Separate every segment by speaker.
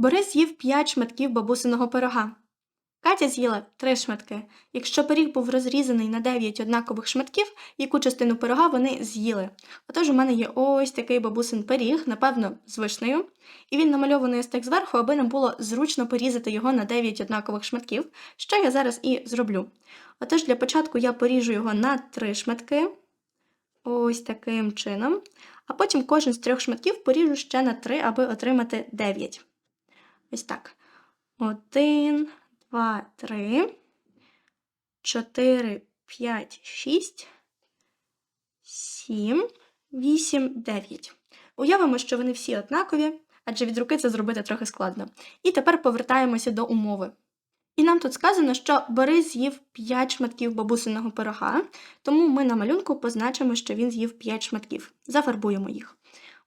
Speaker 1: Борис з'їв 5 шматків бабусиного пирога. Катя з'їла 3 шматки. Якщо пиріг був розрізаний на 9 однакових шматків, яку частину пирога вони з'їли. Отож, у мене є ось такий бабусин пиріг, напевно, з вишнею, і він намальований ось так зверху, аби нам було зручно порізати його на 9 однакових шматків, що я зараз і зроблю. Отож, для початку я поріжу його на 3 шматки, ось таким чином, а потім кожен з трьох шматків поріжу ще на 3, аби отримати 9. Ось так. Один, два, три, чотири, п'ять, шість, сім, вісім, дев'ять. Уявимо, що вони всі однакові, адже від руки це зробити трохи складно. І тепер повертаємося до умови. І нам тут сказано, що Борис з'їв 5 шматків бабусиного пирога, тому ми на малюнку позначимо, що він з'їв 5 шматків. Зафарбуємо їх.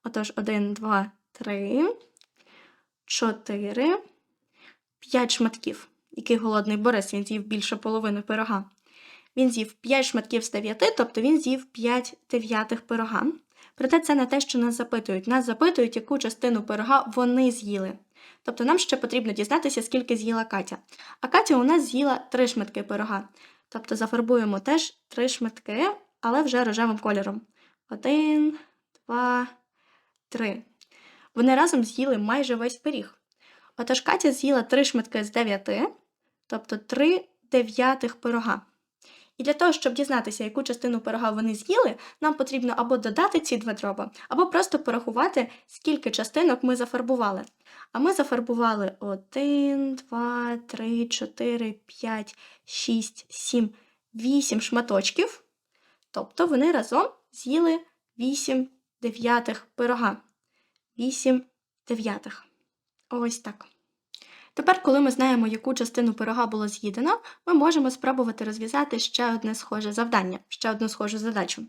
Speaker 1: Отож, 1, 2, 3, 4, 5 шматків. Який голодний Борис, він з'їв більше половини пирога. Він з'їв 5 шматків з 9, тобто він з'їв 5 дев'ятих пирога. Проте це не те, що нас запитують. Нас запитують, яку частину пирога вони з'їли. Тобто нам ще потрібно дізнатися, скільки з'їла Катя. А Катя у нас з'їла 3 шматки пирога. Тобто зафарбуємо теж 3 шматки, але вже рожевим кольором. Один, два, три. Вони разом з'їли майже весь пиріг. Отож Катя з'їла 3 шматки з 9, тобто 3 дев'ятих пирога. І для того, щоб дізнатися, яку частину пирога вони з'їли, нам потрібно або додати ці два дроба, або просто порахувати, скільки частинок ми зафарбували. А ми зафарбували 1, 2, 3, 4, 5, 6, 7, 8 шматочків. Тобто вони разом з'їли 8 дев'ятих пирога. 8 дев'ятих. Ось так. Тепер, коли ми знаємо, яку частину пирога було з'їдено, ми можемо спробувати розв'язати ще одне схоже завдання, ще одну схожу задачу.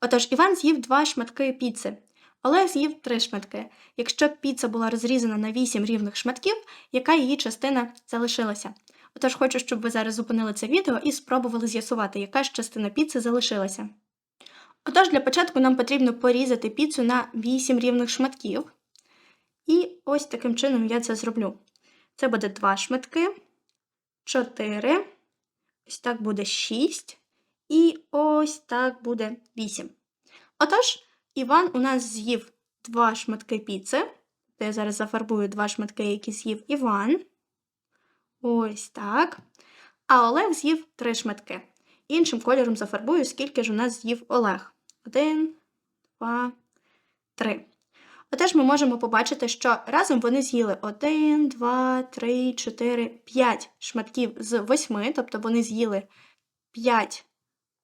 Speaker 1: Отож, Іван з'їв два шматки піци. Олег з'їв три шматки. Якщо піца була розрізана на 8 рівних шматків, яка її частина залишилася? Отож, хочу, щоб ви зараз зупинили це відео і спробували з'ясувати, яка ж частина піци залишилася. Отож, для початку нам потрібно порізати піцу на 8 рівних шматків. І ось таким чином я це зроблю. Це буде 2 шматки, 4, ось так буде 6, і ось так буде 8. Отож, Іван у нас з'їв 2 шматки піци. Я зараз зафарбую 2 шматки, які з'їв Іван. Ось так. А Олег з'їв 3 шматки. Іншим кольором зафарбую, скільки ж у нас з'їв Олег. 1, 2, 3. Отож, ми можемо побачити, що разом вони з'їли 1, 2, 3, 4, 5 шматків з 8, тобто вони з'їли 5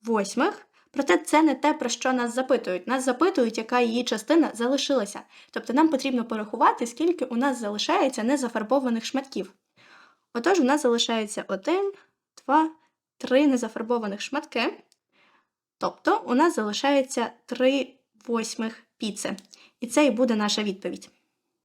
Speaker 1: восьмих. Проте це не те, про що нас запитують. Нас запитують, яка її частина залишилася. Тобто нам потрібно порахувати, скільки у нас залишається незафарбованих шматків. Отож, у нас залишається 1, 2, 3 незафарбованих шматки. Тобто у нас залишається 3 восьмих піци. І це і буде наша відповідь.